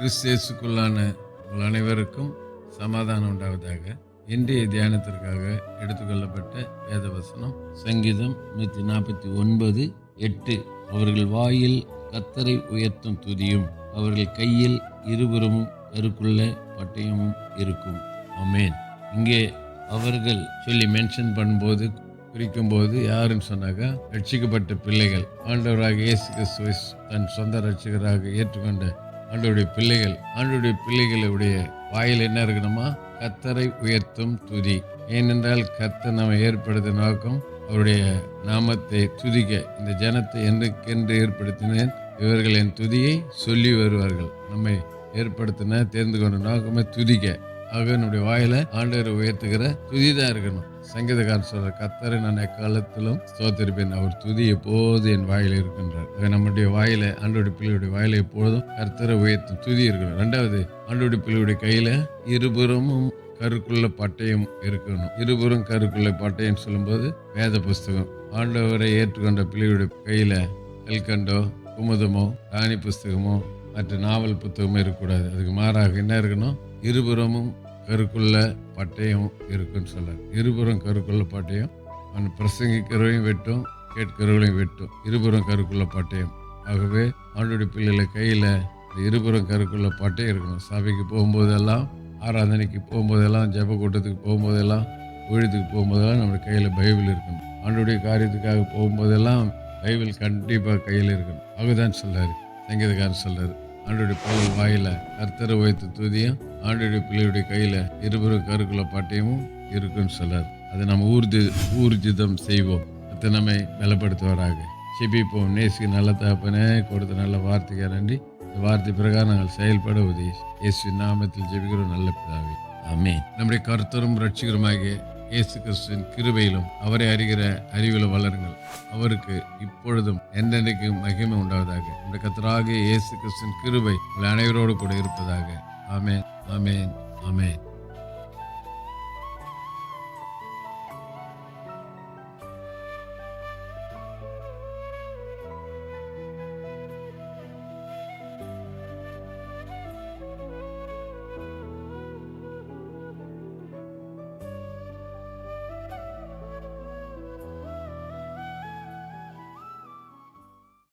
கிறிஸ்தேசுக்குள்ளான உங்கள் அனைவருக்கும் சமாதானம் உண்டாவதாக. இன்றைய தியானத்திற்காக எடுத்துக்கொள்ளப்பட்ட வேத வசனம் சங்கீதம் நூற்றி நாற்பத்தி ஒன்பது எட்டு. அவர்கள் வாயில் கத்தரை உயர்த்தும் துதியும் அவர்கள் கையில் இருபுறமும் கருக்குள்ள பட்டயமும் இருக்கும். அமேன் இங்கே அவர்கள் சொல்லி மென்ஷன் பண்ணும்போது குறிக்கும்போது யாருன்னு சொன்னாக்க ரட்சிக்கப்பட்ட பிள்ளைகள். ஆண்டவராக இயேசு கிறிஸ்துவை தன் சொந்த ரட்சிகராக ஏற்றுக்கொண்ட ஆண்டவருடைய பிள்ளைகள் ஆண்டவருடைய பிள்ளைகளுடைய வாயில் என்ன இருக்கணுமா? கத்தரை உயர்த்தும் துதி. ஏனென்றால் கத்தர் நம்ம ஏற்படுத்த நோக்கம் அவருடைய நாமத்தை துதிக்க இந்த ஜனத்தை என்றுக்கென்று ஏற்படுத்தினேன். இவர்கள் என் துதியை சொல்லி வருவார்கள். நம்மை ஏற்படுத்தின தேர்ந்து கொண்ட நோக்கமே துதிக்க. ஆக நம்முடைய வாயில ஆண்டவரை உயர்த்துகிற துதிதான் இருக்கணும். சங்கீதக்காரன் சொல்ற கத்தரை நான் எக்காலத்திலும் ஸ்தோத்திருப்பேன். அவர் துதி எப்போது என் வாயில இருக்கின்றார். நம்முடைய வாயில ஆண்டோடைய பிள்ளையுடைய வாயில எப்போதும் கர்த்தரை உயர்த்தும் துதி இருக்கணும். ரெண்டாவது ஆண்டோடைய பிள்ளையுடைய கையில இருபுறமும் கருக்குள்ள பட்டயம் இருக்கணும். இருபுறம் கருக்குள்ள பட்டயம் சொல்லும்போது வேத புஸ்தகம். ஆண்டவரை ஏற்றுக்கொண்ட பிள்ளையுடைய கையில கல்கண்டோ குமுதமோ ராணி புஸ்தகமோ மற்ற நாவல் புத்தகமோ இருக்கக்கூடாது. அதுக்கு மாறாக என்ன இருக்கணும்? இருபுறமும் கருக்குள்ள பட்டயம் இருக்குன்னு சொல்கிறார் இருபுறம் கருக்குள்ள பட்டயம் அவன் பிரசங்கிக்கிறவையும் வெட்டும் கேட்கிறவர்களையும் வெட்டும். இருபுறம் கருக்குள்ள பட்டயம். ஆகவே ஆண்டுடைய பிள்ளைகளை கையில் இருபுறம் கருக்குள்ள பட்டயம் இருக்கணும். சபைக்கு போகும்போதெல்லாம் ஆராதனைக்கு போகும்போதெல்லாம் ஜப கூட்டத்துக்கு போகும்போதெல்லாம் ஊழியத்துக்கு போகும்போதெல்லாம் நம்ம கையில் பைபிள் இருக்கணும். ஆண்டுடைய காரியத்துக்காக போகும்போதெல்லாம் பைபிள் கண்டிப்பாக கையில் இருக்கணும். அதுதான் சொல்கிறார் சங்கீதக்காரன் சொல்கிறார் ஆண்டுடைய பிள்ளை வாயில கர்த்தரை வைத்து துதியும் ஆண்டுடைய பிள்ளையுடைய கையில் இருபுறம் கருக்குள்ள பாட்டையும் இருக்குன்னு சொல்லார். அதை நம்ம ஊர்ஜி ஊர்ஜிதம் செய்வோம். அதை நம்மை பலப்படுத்துவாராக செபிப்போம் நேசுக்கு நல்ல தகப்பனே கொடுத்த நல்ல வார்த்தைக்கு நன்றி. இந்த வார்த்தை பிரகாரம் நாங்கள் செயல்பட உதவி. இயேசு நாமத்தில் ஜெபிக்கிறோம். நல்ல பிதாவே. ஆமே நம்முடைய கருத்தரும் ரட்சிகருமாகிய இயேசு கிறிஸ்துவின் கிருபையிலும் அவரை அறிகிற அறிவிலும் வளருங்கள். அவருக்கு இப்பொழுதும் என்றென்றைக்கும் மகிமை உண்டாவதாக. இந்த கத்தராக இயேசு கிறிஸ்துவின் கிருபை உங்கள் அனைவரோடு கூட இருப்பதாக. Amen. Amen. Amen.